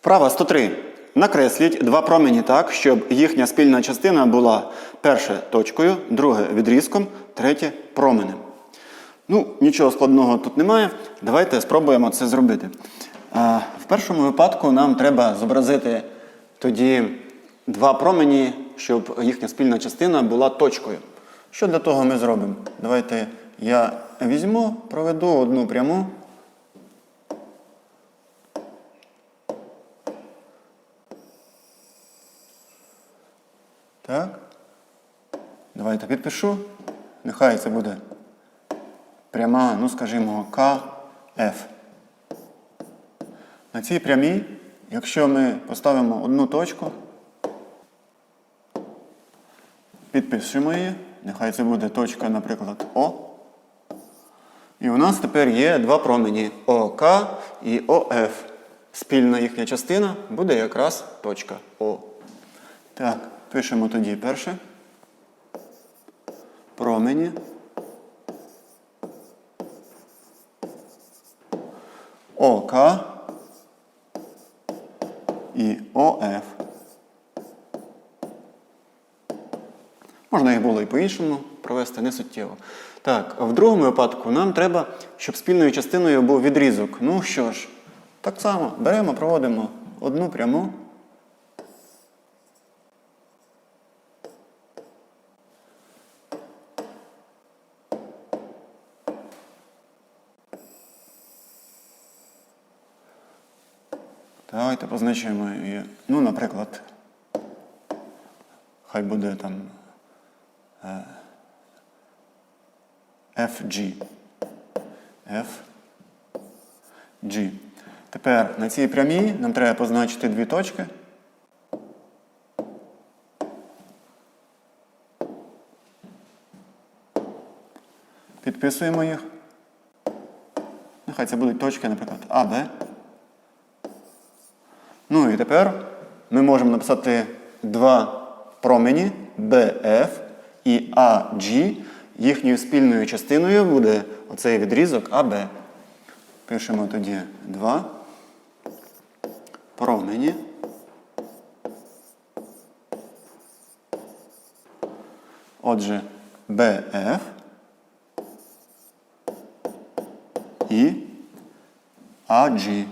Вправа 103. Накресліть два промені так, щоб їхня спільна частина була перше точкою, друге відрізком, третє променем. Ну, нічого складного тут немає. Давайте спробуємо це зробити. А, в першому випадку нам треба зобразити тоді два промені, щоб їхня спільна частина була точкою. Що для того ми зробимо? Давайте я візьму, проведу одну пряму. Так. Давайте підпишу. Нехай це буде пряма, ну скажімо, КФ. На цій прямій, якщо ми поставимо одну точку, підпишемо її, нехай це буде точка, наприклад, О. І у нас тепер є два промені ОК і ОФ. Спільна їхня частина буде якраз точка О. Так, пишемо тоді перше. Промені. ОК і ОФ. Можна їх було і по-іншому провести, не суттєво. Так, в другому випадку нам треба, щоб спільною частиною був відрізок. Ну що ж, так само беремо, проводимо одну пряму. Давайте позначимо її. Ну, наприклад, хай буде там е, FG. FG. Тепер на цій прямій нам треба позначити дві точки. Підписуємо їх. Нехай це будуть точки, наприклад, А, Б. Тепер ми можемо написати два промені BF і AG. Їхньою спільною частиною буде оцей відрізок АБ. Пишемо тоді два промені. Отже, BF і AG.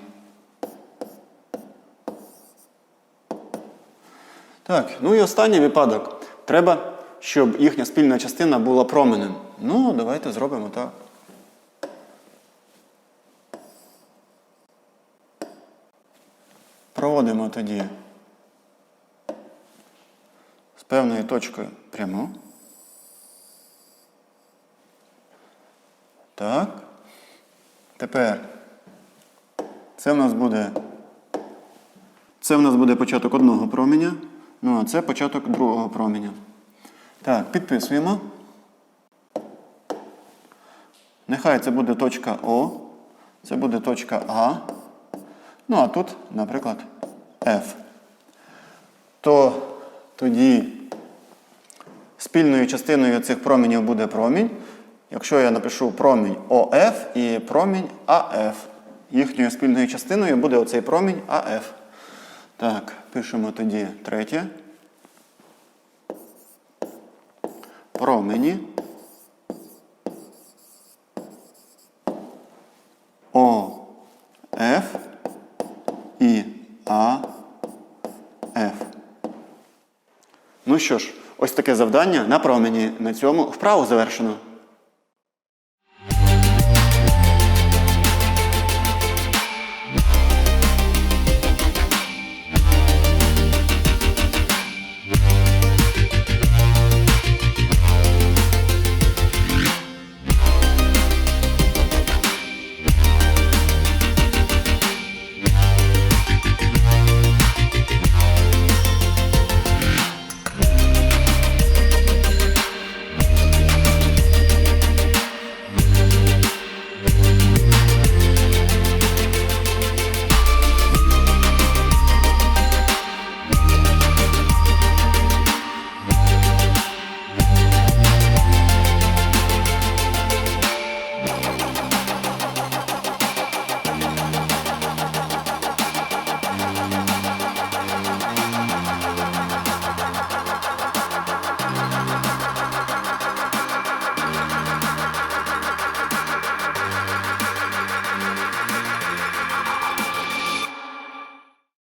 Так, ну і останній випадок. Треба, щоб їхня спільна частина була променем. Ну, давайте зробимо так. Проводимо тоді з певною точкою пряму. Так. Тепер це в нас буде. Це в нас буде початок одного променя. Ну, а це початок другого променя. Так, підписуємо. Нехай це буде точка О, це буде точка А. Ну, а тут, наприклад, F. То тоді спільною частиною цих променів буде промінь. Якщо я напишу промінь ОФ і промінь АФ. Їхньою спільною частиною буде оцей промінь АФ. Так, пишемо тоді третє. Промені. О, Ф і А, Ф. Ну що ж, ось таке завдання на промені. На цьому вправу завершено.